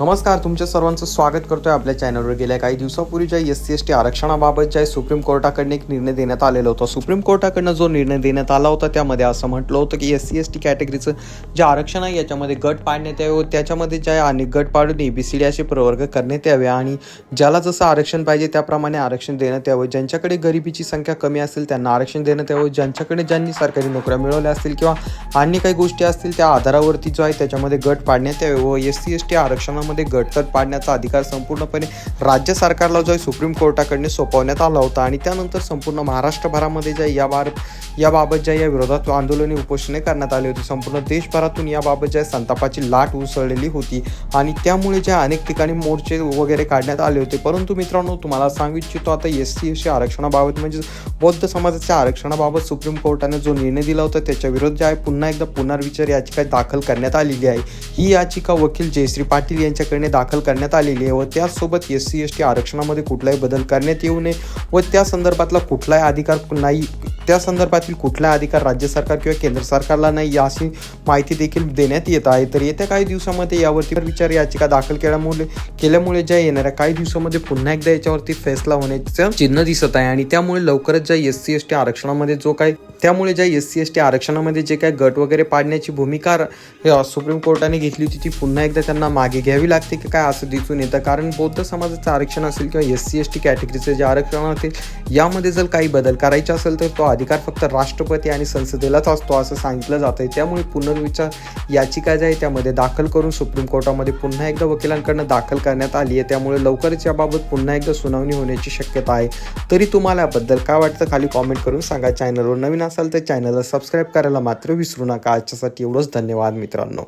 नमस्कार तुमच्या सर्वांचं स्वागत करतोय आपल्या चॅनलवर. गेल्या काही दिवसापूर्वीच्या एस सी एस टी आरक्षणाबाबत ज्या सुप्रीम कोर्टाकडनं एक निर्णय देण्यात आलेला होता सुप्रीम कोर्टाकडनं जो निर्णय देण्यात आला होता त्यामध्ये असं म्हटलं होतं की एस सी एस टी कॅटेगरीचं जे आरक्षण आहे याच्यामध्ये गट पाडण्यात यावे व त्याच्यामध्ये ज्या आणि गट पाडून ए बी सी डी असे प्रवर्ग करण्यात यावे आणि ज्याला जसं आरक्षण पाहिजे त्याप्रमाणे आरक्षण देण्यात यावं. ज्यांच्याकडे गरिबीची संख्या कमी असेल त्यांना आरक्षण देण्यात यावं. ज्यांच्याकडे ज्यांनी सरकारी नोकऱ्या मिळवल्या असतील किंवा अन्य काही गोष्टी असतील त्या आधारावरती जो आहे त्याच्यामध्ये गट पाडण्यात यावे व एस सी एस टी आरक्षण प्रकरणामध्ये गटतट पाडण्याचा अधिकार संपूर्णपणे राज्य सरकारला जो आहे सुप्रीम कोर्टाकडे सोपवण्यात आला होता. आणि त्यानंतर संपूर्ण महाराष्ट्रभरामध्ये ज्या या बार याबाबत ज्या या विरोधात आंदोलने उपोषणे करण्यात आली होती. संपूर्ण देशभरातून याबाबत ज्या संतापाची लाट उसळलेली होती. आणि त्यामुळे ज्या अनेक ठिकाणी मोर्चे वगैरे काढण्यात आले होते. परंतु मित्रांनो तुम्हाला सांगू इच्छितो आता एस सी एस सी आरक्षणाबाबत म्हणजे बौद्ध समाजाच्या आरक्षणाबाबत सुप्रीम कोर्टाने जो निर्णय दिला होता त्याच्या विरोधात जे आहे पुन्हा एकदा पुनर्विचार याचिका दाखल करण्यात आलेली आहे. ही याचिका वकील जयश्री पाटील यांनी यांच्याकडे दाखल करण्यात आलेली आहे व त्याचसोबत एस सी एस टी आरक्षणामध्ये कुठलाही बदल करण्यात येऊ नये व त्या संदर्भातला कुठलाही अधिकार नाही. त्या संदर्भातील कुठला अधिकार राज्य सरकार किंवा केंद्र सरकारला नाही अशी माहिती देखील देण्यात येत आहे. तर येत्या काही दिवसामध्ये यावरती विचार याचिका दाखल केल्यामुळे केल्यामुळे ज्या येणाऱ्या काही दिवसामध्ये पुन्हा एकदा याच्यावरती फैसला होण्याचं चिन्ह दिसत आहे. आणि त्यामुळे लवकरच ज्या एस सी एस टी आरक्षणामध्ये जो काही त्यामुळे ज्या एस सी एस टी आरक्षणामध्ये जे काही गट वगैरे पाडण्याची भूमिका सुप्रीम कोर्टाने घेतली होती ती पुन्हा एकदा त्यांना मागे घ्यावी लागते की काय असं दिसून येतं. कारण बौद्ध समाजाचं आरक्षण असेल किंवा एस सी एस टी कॅटेगरीचं जे आरक्षण असेल यामध्ये जर काही बदल करायचा असेल तर तो अधिकार फक्त राष्ट्रपती आणि संसदेलाच असतो असं सांगितलं जात आहे त्यामुळे पुनर्विचार याचिका ज्या आहे त्यामध्ये दाखल करून सुप्रीम कोर्टामध्ये पुन्हा एकदा वकिलांकडनं दाखल करण्यात आली आहे त्यामुळे लवकरच याबाबत पुन्हा एकदा सुनावणी होण्याची शक्यता आहे. तरी तुम्हाला याबद्दल काय वाटतं खाली कॉमेंट करून सांगा. चॅनलवर नवीन असाल तर चॅनलला सबस्क्राईब करायला मात्र विसरू नका. आजच्यासाठी एवढंच. धन्यवाद मित्रांनो.